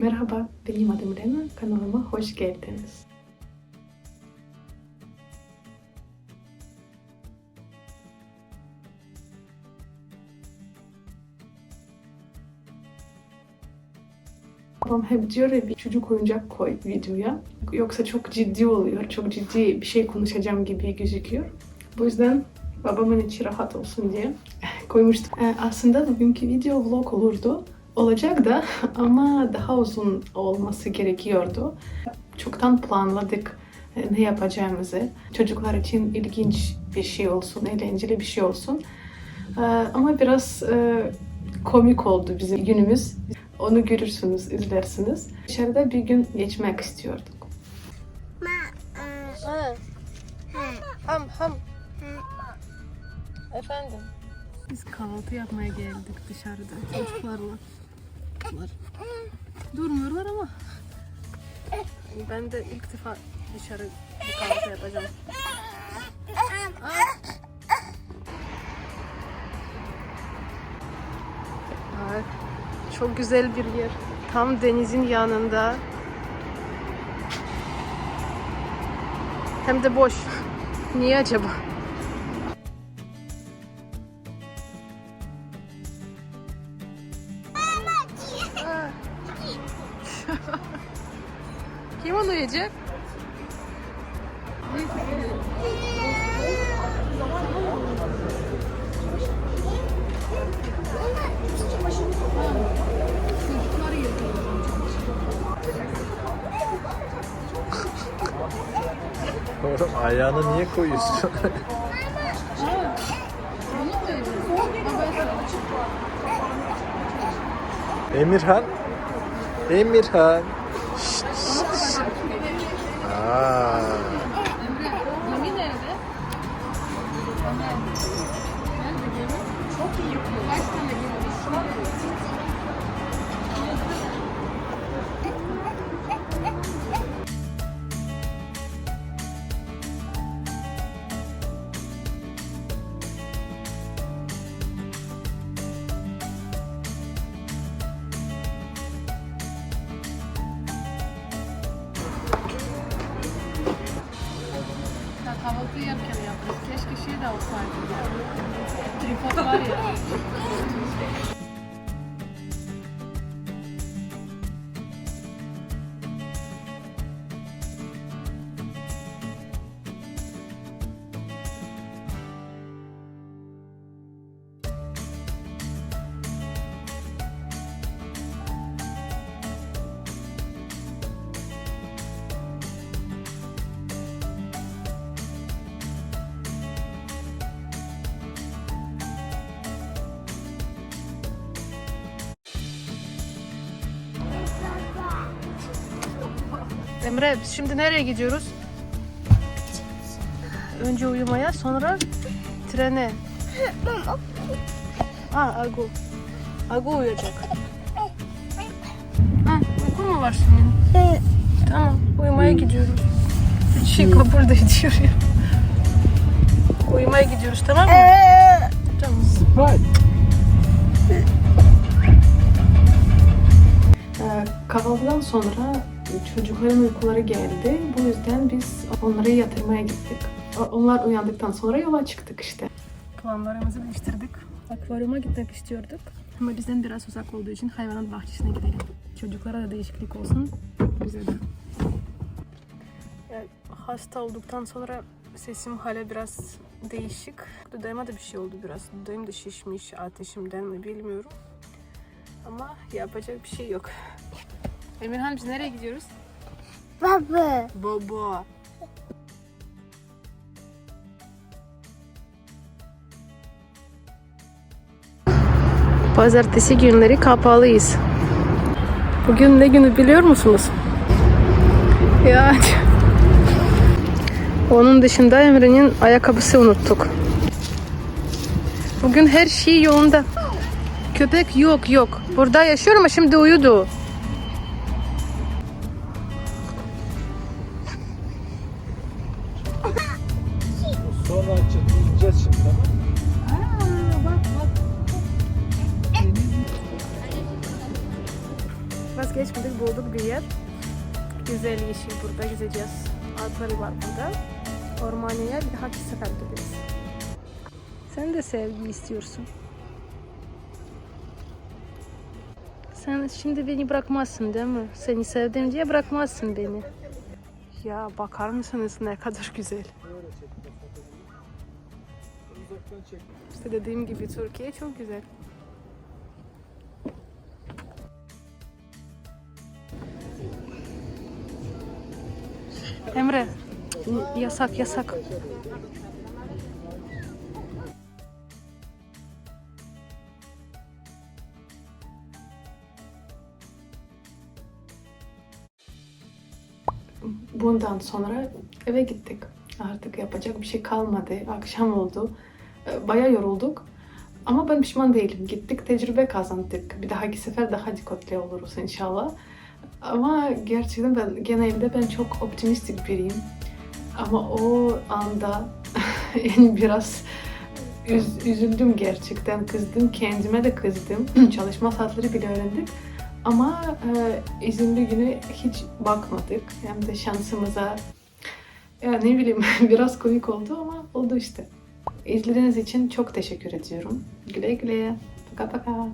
Merhaba, benim adım Rena. Kanalıma hoş geldiniz. Babam hep diyor ya bir çocuk oyuncak koy videoya. Yoksa çok ciddi oluyor. Çok ciddi bir şey konuşacağım gibi gözüküyor. Bu yüzden babamın içi rahat olsun diye koymuştum. Ee, aslında bugünkü video vlog olurdu. Olacak da ama daha uzun olması gerekiyordu. Çoktan planladık e, ne yapacağımızı. Çocuklar için ilginç bir şey olsun, eğlenceli bir şey olsun. Ee, Ama biraz e, komik oldu bizim günümüz. Onu görürsünüz, izlersiniz. Dışarıda bir gün geçmek istiyorduk. Ha. Ham ham. Efendim. Biz kahvaltı yapmaya geldik dışarıda çocuklarla. Bunlar durmuyorlar ama Ben de ilk defa dışarı bir kahvaltı yapacağım. Ay, çok güzel bir yer. Tam denizin yanında. Hem de boş. Niye acaba? Onu yiyecek? Oğlum ayağını niye koyuyorsun? Emirhan. Emirhan. Şşt. Aa. Şey de olsaydı ya. Tripod var ya. Emre biz şimdi nereye gidiyoruz? Önce uyumaya sonra trene. Ha Agu. Agu uyuyacak. Ha, uykun mu var senin? Tamam uyumaya gidiyoruz. Bir şey kabul de ediyor ya. Uyumaya gidiyoruz tamam mı? Tamam. Ee, Kahvaltıdan sonra çocukların uykuları geldi. Bu yüzden biz onları yatırmaya gittik. Onlar uyandıktan sonra yola çıktık işte. Planlarımızı değiştirdik. Akvaryuma gitmek istiyorduk. Ama bizden biraz uzak olduğu için hayvanat bahçesine gidelim. Çocuklara da değişiklik olsun. Bize de. Yani hasta olduktan sonra sesim hala biraz değişik. Dudağıma da bir şey oldu biraz. Dudağım da şişmiş ateşimden mi bilmiyorum. Ama yapacak bir şey yok. Emirhan biz nereye gidiyoruz? Baba. Baba. Pazartesi günleri kapalıyız. Bugün ne günü biliyor musunuz? Ya. Onun dışında Emre'nin ayakkabısı unuttuk. Bugün her şey yolunda. Köpek yok yok. Burada yaşıyor ama şimdi uyudu. Sonra açacağız şimdi tamam mı? Was geht? geçmedik bulduk bir yer. Güzel yeşil burada gezeceğiz. Atları var burada. Ormaniye bir dahaki sefer gideriz. Sen de sevgi istiyorsun. Sen şimdi beni bırakmazsın değil mi? Seni sevdim diye bırakmazsın beni. Ya bakar mısınız ne kadar güzel. İşte dediğim gibi Türkiye çok güzel. Emre, yasak yasak. Bundan sonra eve gittik. Artık yapacak bir şey kalmadı. Akşam oldu. Ee, Bayağı yorulduk. Ama ben pişman değilim. Gittik, tecrübe kazandık. Bir dahaki sefer daha dikkatli oluruz inşallah. Ama gerçekten ben genelde ben çok optimistik biriyim. Ama o anda biraz üz- üzüldüm gerçekten. Kızdım. Kendime de kızdım. Çalışma saatleri bile öğrendik. Ama e, izinli güne hiç bakmadık. Hem de şansımıza ya ne bileyim biraz komik oldu ama oldu işte. İzlediğiniz için çok teşekkür ediyorum. Güle güle. Paka paka.